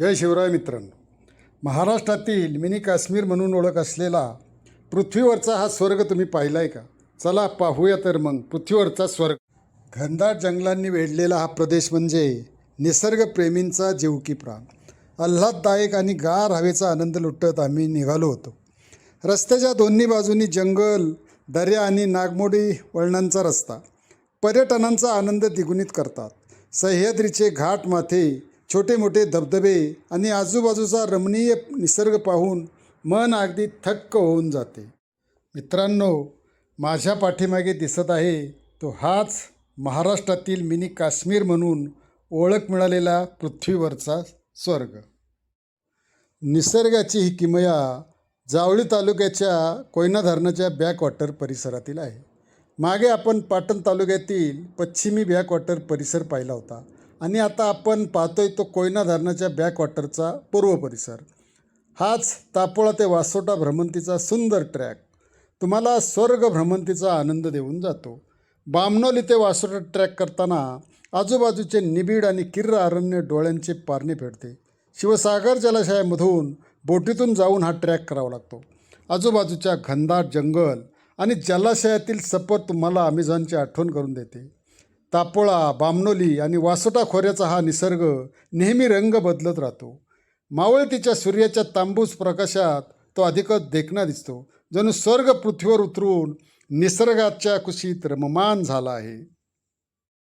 जय शिवराय मित्रांनो. महाराष्ट्रातील मिनी काश्मीर म्हणून ओळख असलेला पृथ्वीवरचा हा स्वर्ग तुम्ही पाहिला आहे का? चला पाहूया तर मग पृथ्वीवरचा स्वर्ग. घनदाट जंगलांनी वेढलेला हा प्रदेश म्हणजे निसर्गप्रेमींचा जीवकी प्राण. आल्हाददायक आणि गार हवेचा आनंद लुटत आम्ही निघालो होतो. रस्त्याच्या दोन्ही बाजूनी जंगल दर्या आणि नागमोडी वळणांचा रस्ता. पर्यटनांचा आनंद द्विगुणित करतात. सह्याद्रीचे घाट माथे छोटे मोठे धबधबे आणि आजूबाजूचा रमणीय निसर्ग पाहून मन अगदी थक्क होऊन जाते. मित्रांनो माझ्या पाठीमागे दिसत आहे तो हाच महाराष्ट्रातील मिनी काश्मीर म्हणून ओळख मिळालेला पृथ्वीवरचा स्वर्ग. निसर्गाची ही किमया जावळी तालुक्याच्या कोयना धरणाच्या बॅकवॉटर परिसरातील आहे. मागे आपण पाटण तालुक्यातील पश्चिमी बॅकवॉटर परिसर पाहिला होता. आणि आता आपण पाहतोय तो कोयना धरणाच्या बॅकवॉटरचा पूर्व परिसर. हाच तापोळा ते वासोटा भ्रमंतीचा सुंदर ट्रॅक. तुम्हाला स्वर्ग भ्रमंतीचा आनंद देऊन जातो. बामणोली ते वासोटा ट्रॅक करताना आजूबाजूचे निबिड आणि किर्र अरण्य डोळ्यांचे पारणे फेडते. शिवसागर जलाशयामधून बोटीतून जाऊन हा ट्रॅक करावा लागतो. आजूबाजूच्या घनदाट जंगल आणि जलाशयातील सफर तुम्हाला अमेझॉनची आठवण करून देते. तापोळा बामनोली आणि वासोटा खोऱ्याचा हा निसर्ग नेहमी रंग बदलत राहतो. मावळतीच्या सूर्याच्या तांबूस प्रकाशात तो अधिकच देखणा दिसतो जणू स्वर्ग पृथ्वीवर उतरून निसर्गाच्या कुशीत रममान झाला आहे.